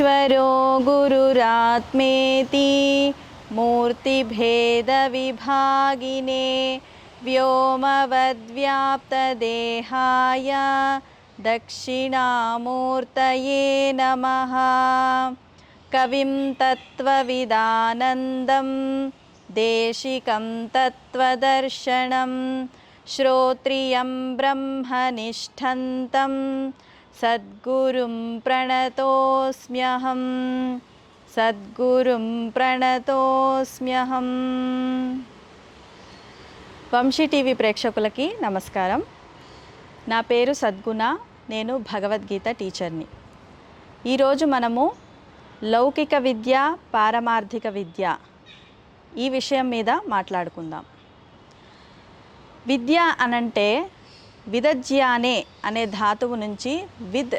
ईश्वरो गुरुरात्मेति मूर्तिभेदविभागिने व्योमवद्व्याप्तदेहाय दक्षिणामूर्तये नमः। कविं तत्त्वविदानन्दं देशिकं तत्त्वदर्शनं श्रोत्रियं ब्रह्मनिष्ठन्तम् సద్గురుం ప్రణతోస్మ్యహం. సద్గురుం ప్రణతోస్మ్యహం. వంశీ టీవీ ప్రేక్షకులకి నమస్కారం. నా పేరు సద్గుణ నేను భగవద్గీత టీచర్ని. ఈరోజు మనము లౌకిక విద్య పారమార్థిక విద్య ఈ విషయం మీద మాట్లాడుకుందాం. విద్య అనంటే విదజ్యానే అనే ధాతువు నుంచి విద్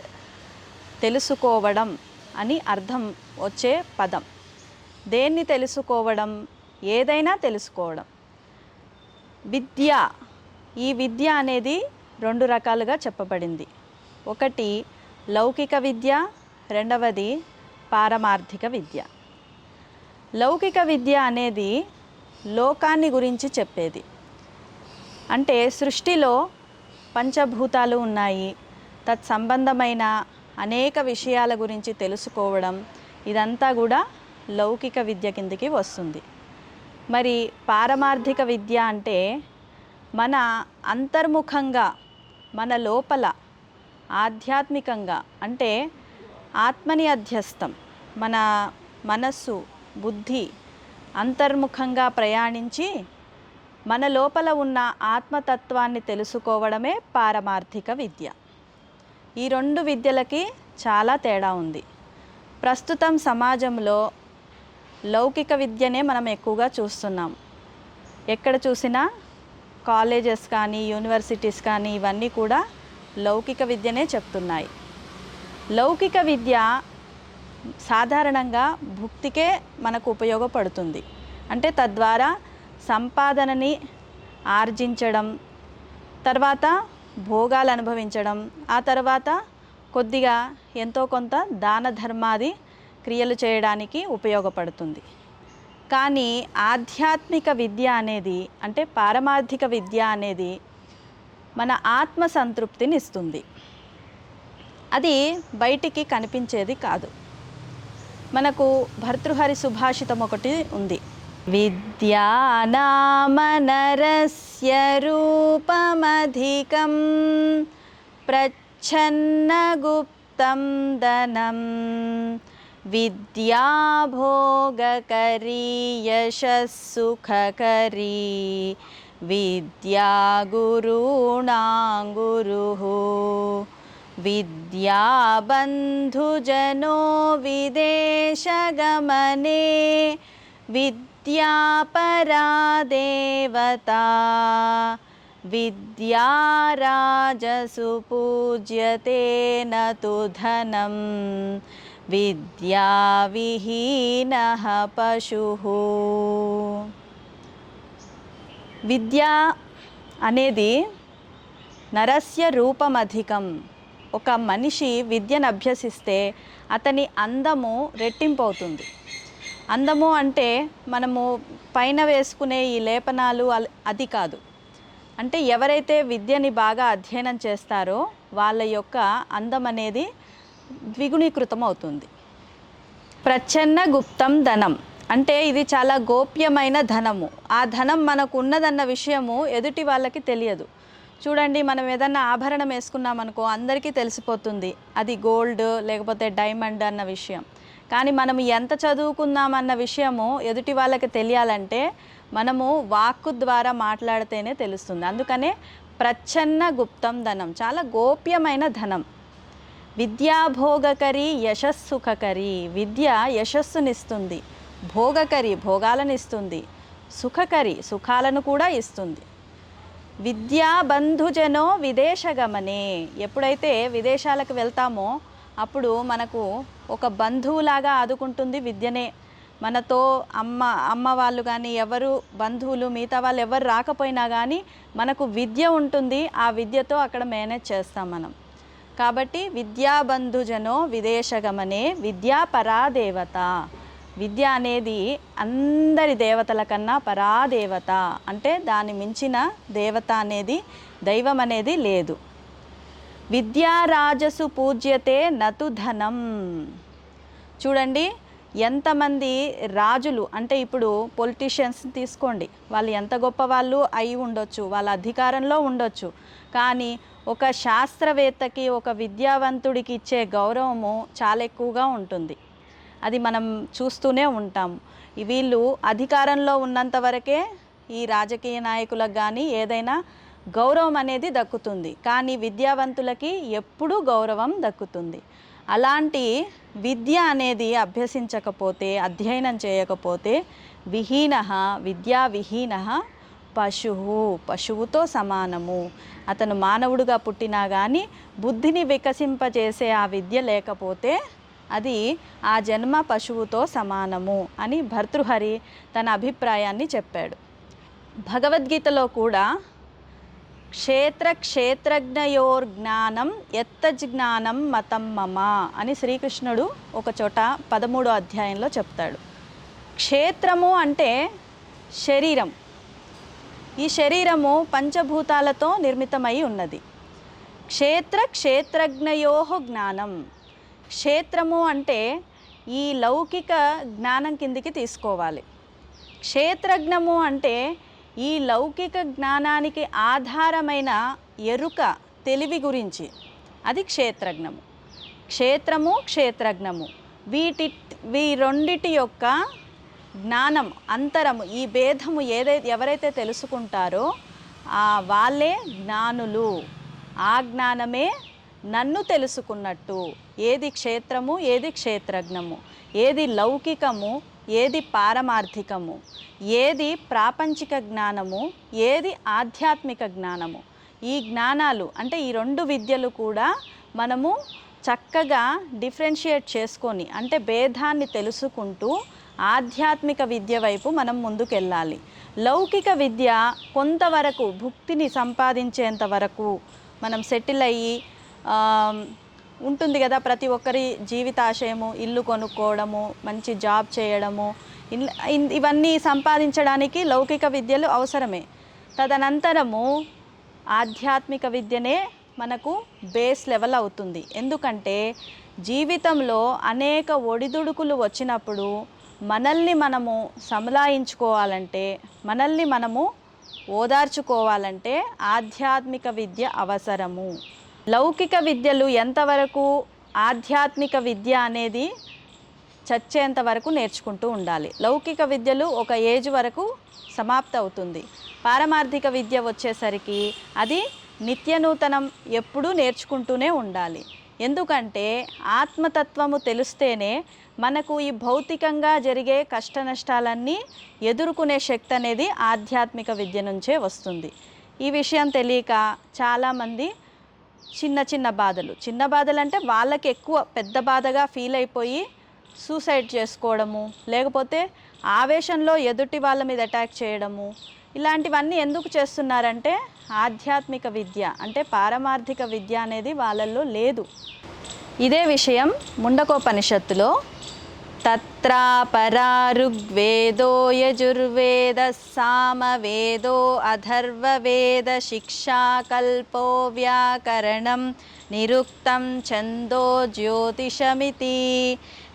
తెలుసుకోవడం అని అర్థం వచ్చే పదం. దేన్ని తెలుసుకోవడం? ఏదైనా తెలుసుకోవడం. విద్య. ఈ విద్య అనేది రెండు రకాలుగా చెప్పబడింది. ఒకటి లౌకిక విద్య రెండవది పారమార్థిక విద్య. లౌకిక విద్య అనేది లోకాన్ని గురించి చెప్పేది. అంటే సృష్టిలో పంచభూతాలు ఉన్నాయి. తత్సంబంధమైన అనేక విషయాల గురించి తెలుసుకోవడం ఇదంతా కూడా లౌకిక విద్య కిందికి వస్తుంది. మరి పారమార్థిక విద్య అంటే మన అంతర్ముఖంగా మన లోపల ఆధ్యాత్మికంగా అంటే ఆత్మని అధ్యస్థం. మన మనస్సు బుద్ధి అంతర్ముఖంగా ప్రయాణించి మన లోపల ఉన్న ఆత్మతత్వాన్ని తెలుసుకోవడమే పారమార్థిక విద్య. ఈ రెండు విద్యలకి చాలా తేడా ఉంది. ప్రస్తుతం సమాజంలో లౌకిక విద్యనే మనం ఎక్కువగా చూస్తున్నాం. ఎక్కడ చూసినా కాలేజెస్ కానీ యూనివర్సిటీస్ కానీ ఇవన్నీ కూడా లౌకిక విద్యనే చెప్తున్నాయి. లౌకిక విద్య సాధారణంగా భుక్తికే మనకు ఉపయోగపడుతుంది. అంటే తద్వారా సంపాదనని ఆర్జించడం తర్వాత భోగాలు అనుభవించడం ఆ తర్వాత కొద్దిగా ఎంతో కొంత దాన ధర్మాది క్రియలు చేయడానికి ఉపయోగపడుతుంది. కానీ ఆధ్యాత్మిక విద్య అనేది అంటే పారమార్థిక విద్య అనేది మన ఆత్మ సంతృప్తిని ఇస్తుంది. అది బయటికి కనిపించేది కాదు. మనకు భర్తృహరి సుభాషితం ఒకటి ఉంది. विद्या नाम नरस्य रूपमधिकं प्रच्छन्नगुप्तं धनं विद्याभोगकरी यशस्सुखकरी विद्या गुरूणां गुरुः विद्याबन्धुजनो विदेशगमने विद्या విద్యాపరా దేవతా విద్యారాజసు పూజ్యతే నతు ధనం విద్యావిహీన పశు విద్య అనేది నరస్య రూపమధికం. ఒక మనిషి విద్యను అభ్యసిస్తే అతని అందము రెట్టింపు అవుతుంది అందము అంటే మనము పైన వేసుకునే ఈ లేపనాలు అల్- అది కాదు. అంటే ఎవరైతే విద్యని బాగా అధ్యయనం చేస్తారో వాళ్ళ యొక్క అందం అనేది ద్విగుణీకృతం అవుతుంది. ప్రచ్ఛన్న గుప్తం ధనం. అంటే ఇది చాలా గోప్యమైన ధనము. ఆ ధనం మనకు ఉన్నదన్న విషయము ఎదుటి వాళ్ళకి తెలియదు. చూడండి మనం ఏదన్నా ఆభరణం వేసుకున్నామనుకో అందరికీ తెలిసిపోతుంది. అది గోల్డ్ లేకపోతే డైమండ్ అన్న విషయం. కానీ మనం ఎంత చదువుకున్నామన్న విషయము ఎదుటి వాళ్ళకి తెలియాలంటే మనము వాక్కు ద్వారా మాట్లాడితేనే తెలుస్తుంది. అందుకనే ప్రచ్ఛన్న గుప్తం ధనం చాలా గోప్యమైన ధనం. విద్యాభోగకరి యశస్సుఖకరి విద్య యశస్సునిస్తుంది. భోగకరి భోగాలను ఇస్తుంది సుఖకరి సుఖాలను కూడా ఇస్తుంది. విద్యాబంధుజనో విదేశగమనే ఎప్పుడైతే విదేశాలకు వెళ్తామో అప్పుడు మనకు ఒక బంధువులాగా ఆదుకుంటుంది విద్యనే. మనతో అమ్మ అమ్మ వాళ్ళు కానీ ఎవరు బంధువులు మిగతా వాళ్ళు ఎవరు రాకపోయినా కానీ మనకు విద్య ఉంటుంది. ఆ విద్యతో అక్కడ మేనేజ్ చేస్తాం మనం. కాబట్టి విద్యాబంధుజనో విదేశగమనే విద్యా పరాదేవత విద్య అనేది అందరి దేవతల కన్నా పరాదేవత. అంటే దాని మించిన దేవత అనేది దైవం అనేది లేదు. విద్యారాజసు పూజ్యతే నతు ధనం. చూడండి ఎంతమంది రాజులు అంటే ఇప్పుడు పొలిటీషియన్స్ తీసుకోండి. వాళ్ళు ఎంత గొప్ప వాళ్ళు అయి ఉండొచ్చు వాళ్ళ అధికారంలో ఉండొచ్చు. కానీ ఒక శాస్త్రవేత్తకి ఒక విద్యావంతుడికి ఇచ్చే గౌరవము చాలా ఎక్కువగా ఉంటుంది. అది మనం చూస్తూనే ఉంటాం వీళ్ళు అధికారంలో ఉన్నంత వరకే ఈ రాజకీయ నాయకులకు కానీ ఏదైనా గౌరవం అనేది దక్కుతుంది. కానీ విద్యావంతులకి ఎప్పుడూ గౌరవం దక్కుతుంది. అలాంటి విద్య అనేది అభ్యసించకపోతే అధ్యయనం చేయకపోతే విహీన విద్యా విహీన పశువు పశువుతో సమానము. అతను మానవుడుగా పుట్టినా కానీ బుద్ధిని వికసింపజేసే ఆ విద్య లేకపోతే అది ఆ జన్మ పశువుతో సమానము అని భర్తృహరి తన అభిప్రాయాన్ని చెప్పాడు. భగవద్గీతలో కూడా క్షేత్ర క్షేత్రజ్ఞయోర్ జ్ఞానం ఎత్తజ్ఞానం మతం మమ అని శ్రీకృష్ణుడు ఒక చోట పదమూడో అధ్యాయంలో చెప్తాడు. క్షేత్రము అంటే శరీరం. ఈ శరీరము పంచభూతాలతో నిర్మితమై ఉన్నది. క్షేత్ర క్షేత్రజ్ఞయో జ్ఞానం. క్షేత్రము అంటే ఈ లౌకిక జ్ఞానం కిందికి తీసుకోవాలి. క్షేత్రజ్ఞము అంటే ఈ లౌకిక జ్ఞానానికి ఆధారమైన ఎరుక తెలివి గురించి. అది క్షేత్రజ్ఞము. క్షేత్రము క్షేత్రజ్ఞము. వీటి వీ రెండిటి యొక్క జ్ఞానం అంతరము ఈ భేదము ఏదైతే ఎవరైతే తెలుసుకుంటారో ఆ వాళ్ళే జ్ఞానులు. ఆ జ్ఞానమే నన్ను తెలుసుకున్నట్టు. ఏది క్షేత్రము ఏది క్షేత్రజ్ఞము. ఏది లౌకికము ఏది పారమార్థికము? ఏది ప్రాపంచిక జ్ఞానము? ఏది ఆధ్యాత్మిక జ్ఞానము? ఈ జ్ఞానాలు అంటే ఈ రెండు విద్యలు కూడా మనము చక్కగా డిఫరెన్షియేట్ చేసుకొని అంటే భేదాన్ని తెలుసుకుంటూ ఆధ్యాత్మిక విద్య వైపు మనం ముందుకెళ్ళాలి. లౌకిక విద్య కొంతవరకు భుక్తిని సంపాదించేంత వరకు మనం సెటిల్ అయ్యి ఉంటుంది కదా ప్రతి ఒక్కరి జీవితాశయము ఇల్లు కొనుక్కోవడము మంచి జాబ్ చేయడము ఇన్- ఇన్- ఇవన్నీ సంపాదించడానికి లౌకిక విద్యలు అవసరమే. తదనంతరము ఆధ్యాత్మిక విద్యనే మనకు బేస్ లెవెల్ అవుతుంది. ఎందుకంటే జీవితంలో అనేక ఒడిదుడుకులు వచ్చినప్పుడు మనల్ని మనము సమలాయించుకోవాలంటే మనల్ని మనము ఓదార్చుకోవాలంటే ఆధ్యాత్మిక విద్య అవసరము. లౌకిక విద్యలు ఎంతవరకు ఆధ్యాత్మిక విద్య అనేది చచ్చేంత వరకు నేర్చుకుంటూ ఉండాలి. లౌకిక విద్యలు ఒక ఏజ్ వరకు సమాప్త అవుతుంది. పారమార్థిక విద్య వచ్చేసరికి అది నిత్యనూతనం ఎప్పుడూ నేర్చుకుంటూనే ఉండాలి. ఎందుకంటే ఆత్మతత్వము తెలిస్తేనే మనకు ఈ భౌతికంగా జరిగే కష్ట నష్టాలన్నీ ఎదుర్కొనే శక్తి అనేది ఆధ్యాత్మిక విద్య నుంచే వస్తుంది. ఈ విషయం తెలియక చాలామంది చిన్న చిన్న బాధలు. చిన్న బాధలు అంటే వాళ్ళకి ఎక్కువ పెద్ద బాధగా ఫీల్ అయిపోయి సూసైడ్ చేసుకోవడము లేకపోతే ఆవేశంలో ఎదుటి వాళ్ళ మీద అటాక్ చేయడము. ఇలాంటివన్నీ ఎందుకు చేస్తున్నారంటే ఆధ్యాత్మిక విద్య అంటే పారమార్థిక విద్య అనేది వాళ్ళల్లో లేదు. ఇదే విషయం ముండకోపనిషత్తులో తత్రా పరారుగ్వేదో యజుర్వేద సామవేదో అథర్వవేద శిక్షాకల్పో వ్యాకరణం నిరుక్తం ఛందో జ్యోతిషమితి.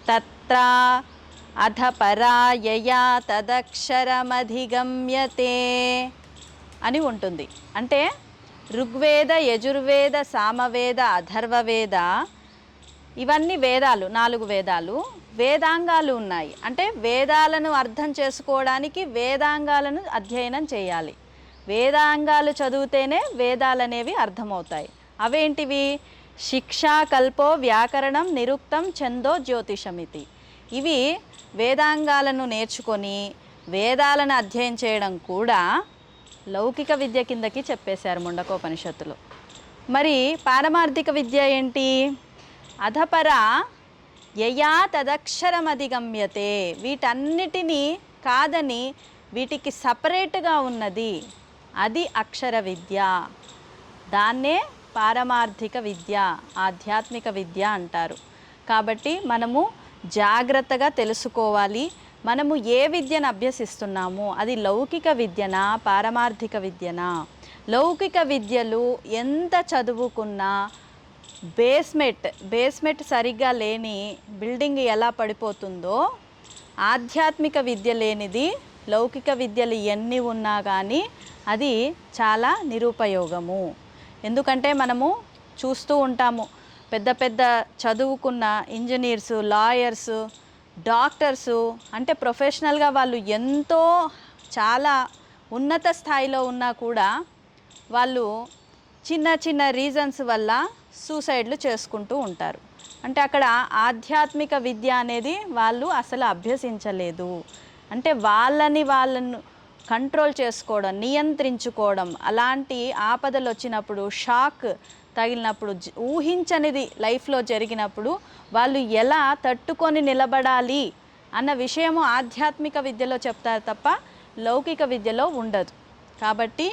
తత్రా అధ పరాయయా తదక్షరమధిగమ్యతే అని ఉంటుంది. అంటే ఋగ్వేద యజుర్వేద సామవేద అథర్వవేద ఇవన్నీ వేదాలు నాలుగు వేదాలు వేదాంగాలు ఉన్నాయి. అంటే వేదాలను అర్థం చేసుకోవడానికి వేదాంగాలను అధ్యయనం చేయాలి. వేదాంగాలు చదివితేనే వేదాలు అనేవి అర్థమవుతాయి. అవేంటివి? శిక్షా కల్పో వ్యాకరణం నిరుక్తం చందో జ్యోతిషమితి ఇవి వేదాంగాలను నేర్చుకొని వేదాలను అధ్యయనం చేయడం కూడా లౌకిక విద్య కిందకి చెప్పేశారు ముండకోపనిషత్తులు. మరి పారమార్థిక విద్య ఏంటి? అధపర యయా తదక్షరమధిగమ్యతే. వీటన్నిటినీ కాదని వీటికి సపరేట్గా ఉన్నది అది అక్షర విద్య. దాన్నే పారమార్థిక విద్య ఆధ్యాత్మిక విద్య అంటారు. కాబట్టి మనము జాగ్రత్తగా తెలుసుకోవాలి. మనము ఏ విద్యను అభ్యసిస్తున్నాము? అది లౌకిక విద్యనా పారమార్థిక విద్యనా? లౌకిక విద్యలు ఎంత చదువుకున్నా బేస్మెంట్ బేస్మెంట్ సరిగ్గా లేని బిల్డింగ్ ఎలా పడిపోతుందో ఆధ్యాత్మిక విద్య లేనిది లౌకిక విద్యలు ఎన్ని ఉన్నా కానీ అది చాలా నిరుపయోగము. ఎందుకంటే మనము చూస్తూ ఉంటాము పెద్ద పెద్ద చదువుకున్న ఇంజనీర్స్ లాయర్స్ డాక్టర్సు అంటే ప్రొఫెషనల్గా వాళ్ళు ఎంతో చాలా ఉన్నత స్థాయిలో ఉన్నా కూడా వాళ్ళు చిన్న చిన్న రీజన్స్ వల్ల సూసైడ్లు చేసుకుంటూ ఉంటారు. అంటే అక్కడ ఆధ్యాత్మిక విద్య అనేది వాళ్ళు అసలు అభ్యసించలేదు. అంటే వాళ్ళని వాళ్ళను కంట్రోల్ చేసుకోవడం నియంత్రించుకోవడం అలాంటి ఆపదలు వచ్చినప్పుడు షాక్ తగిలినప్పుడు ఊహించనిది లైఫ్లో జరిగినప్పుడు వాళ్ళు ఎలా తట్టుకొని నిలబడాలి అన్న విషయము ఆధ్యాత్మిక విద్యలో చెప్తారు తప్ప లౌకిక విద్యలో ఉండదు. కాబట్టి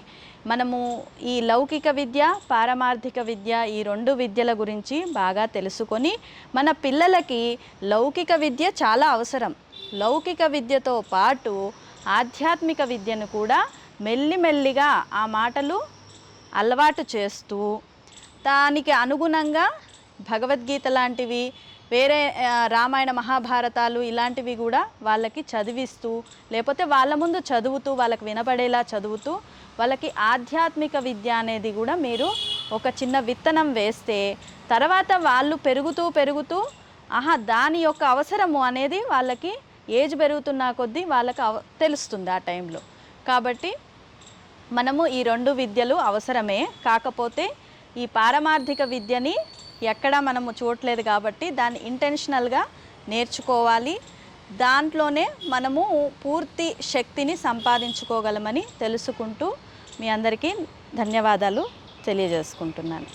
మనము ఈ లౌకిక విద్య పారమార్థిక విద్య ఈ రెండు విద్యల గురించి బాగా తెలుసుకొని మన పిల్లలకి లౌకిక విద్య చాలా అవసరం. లౌకిక విద్యతో పాటు ఆధ్యాత్మిక విద్యను కూడా మెల్లిమెల్లిగా ఆ మాటలు అలవాటు చేస్తూ దానికి అనుగుణంగా భగవద్గీత లాంటివి వేరే రామాయణ మహాభారతాలు ఇలాంటివి కూడా వాళ్ళకి చదివిస్తూ లేకపోతే వాళ్ళ ముందు చదువుతూ వాళ్ళకి వినపడేలా చదువుతూ వాళ్ళకి ఆధ్యాత్మిక విద్య అనేది కూడా మీరు ఒక చిన్న విత్తనం వేస్తే తర్వాత వాళ్ళు పెరుగుతూ పెరుగుతూ ఆహా దాని యొక్క అవసరము అనేది వాళ్ళకి ఏజ్ పెరుగుతున్న కొద్దీ వాళ్ళకి తెలుస్తుంది ఆ టైంలో. కాబట్టి మనము ఈ రెండు విద్యలు అవసరమే. కాకపోతే ఈ పారమార్థిక విద్యని ఎక్కడా మనము చూడట్లేదు కాబట్టి దాన్ని ఇంటెన్షనల్గా నేర్చుకోవాలి. దాంట్లోనే మనము పూర్తి శక్తిని సంపాదించుకోగలమని తెలుసుకుంటూ మీ అందరికీ ధన్యవాదాలు తెలియజేసుకుంటున్నాను.